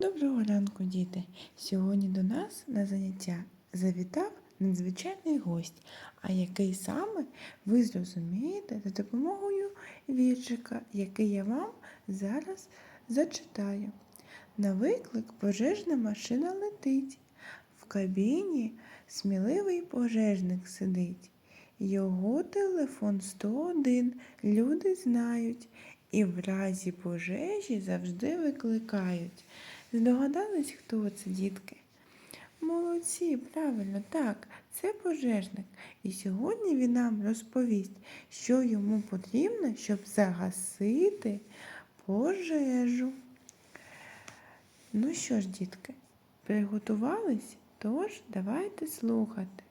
Доброго ранку, діти! Сьогодні до нас на заняття завітав надзвичайний гость, а який саме ви зрозумієте за допомогою віршика, який я вам зараз зачитаю. На виклик пожежна машина летить, в кабіні сміливий пожежник сидить. Його телефон 101 люди знають і в разі пожежі завжди викликають. Здогадались, хто це, дітки? Молодці, правильно, так, це пожежник. І сьогодні він нам розповість, що йому потрібно, щоб загасити пожежу. Ну що ж, дітки, приготувались? Тож давайте слухати.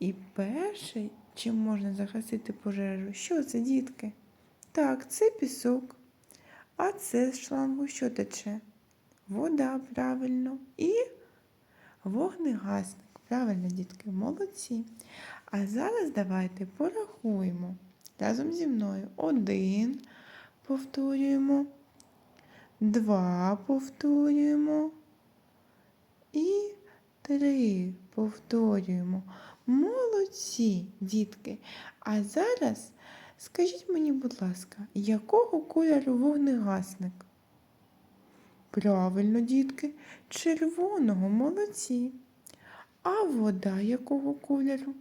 І перший, чим можна загасити пожежу, що це, дітки? Так, це пісок. А це з шлангу що тече? Вода, правильно. І вогнегасник. Правильно, дітки, молодці. А зараз давайте порахуємо разом зі мною. Один повторюємо, два повторюємо і три повторюємо. Молодці, дітки. А зараз скажіть мені, будь ласка, якого кольору вогнегасник? Правильно, дітки, червоного молодці. А вода якого кольору?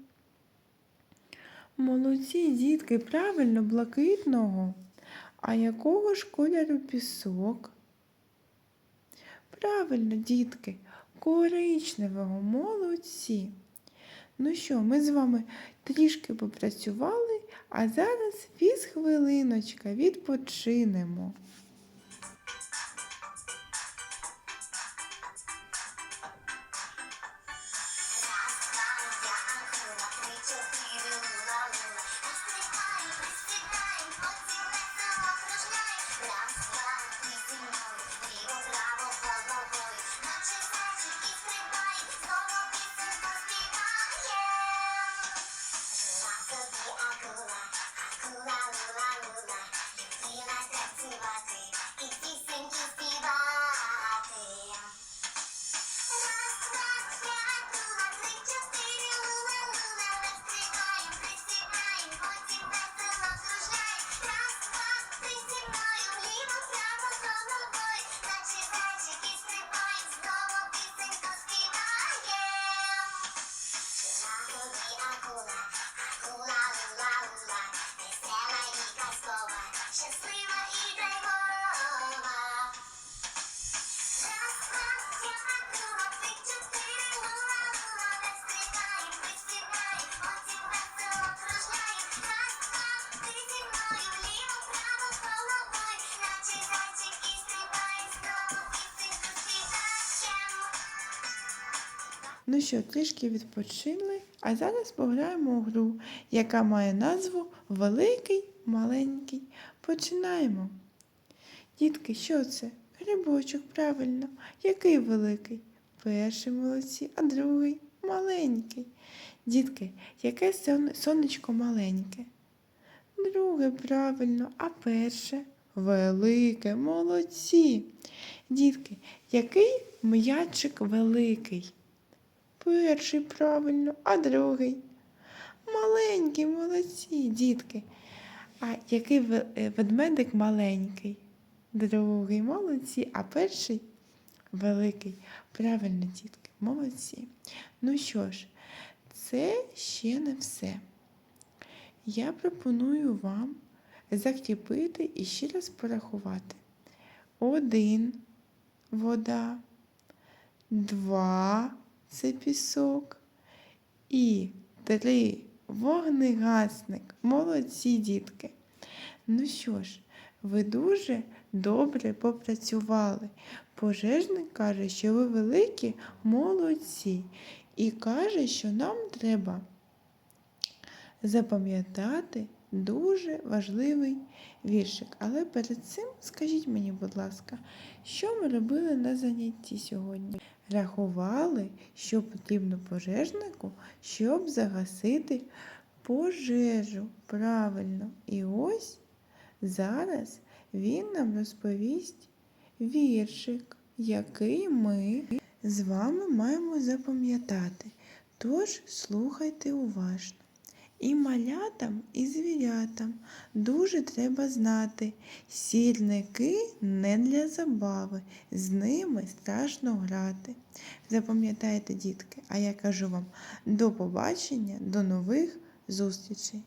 Молодці, дітки, правильно, блакитного. А якого ж кольору пісок? Правильно, дітки, коричневого, молодці. Ну що, ми з вами трішки попрацювали, а зараз віз хвилиночка, відпочинемо. Ну що, трішки відпочили, а зараз пограємо у гру, яка має назву Великий маленький. Починаємо. Дітки, що це? Грибочок, правильно. Який великий? Перший молодці, а другий маленький. Дітки, яке сонечко маленьке? Друге, правильно, а перше велике, молодці. Дітки, який м'ячик великий? Перший правильно, а другий. Маленький, молодці, дітки. А який е, ведмедик маленький? Другий, молодці, а перший великий. Правильно, дітки, молодці. Ну що ж, це ще не все. Я пропоную вам закріпити і ще раз порахувати. Один вода, два це пісок і три вогнегасник. Молодці, дітки. Ну що ж, ви дуже добре попрацювали. Пожежник каже, що ви великі молодці. І каже, що нам треба запам'ятати дуже важливий віршик. Але перед цим скажіть мені, будь ласка, що ми робили на занятті сьогодні? Рахували, що потрібно пожежнику, щоб загасити пожежу. Правильно. І ось зараз він нам розповість віршик. який ми з вами маємо запам'ятати. Тож слухайте уважно. І малятам, і звірятам дуже треба знати. Сірники не для забави, з ними страшно грати. Запам'ятайте, дітки, а я кажу вам до побачення, до нових зустрічей.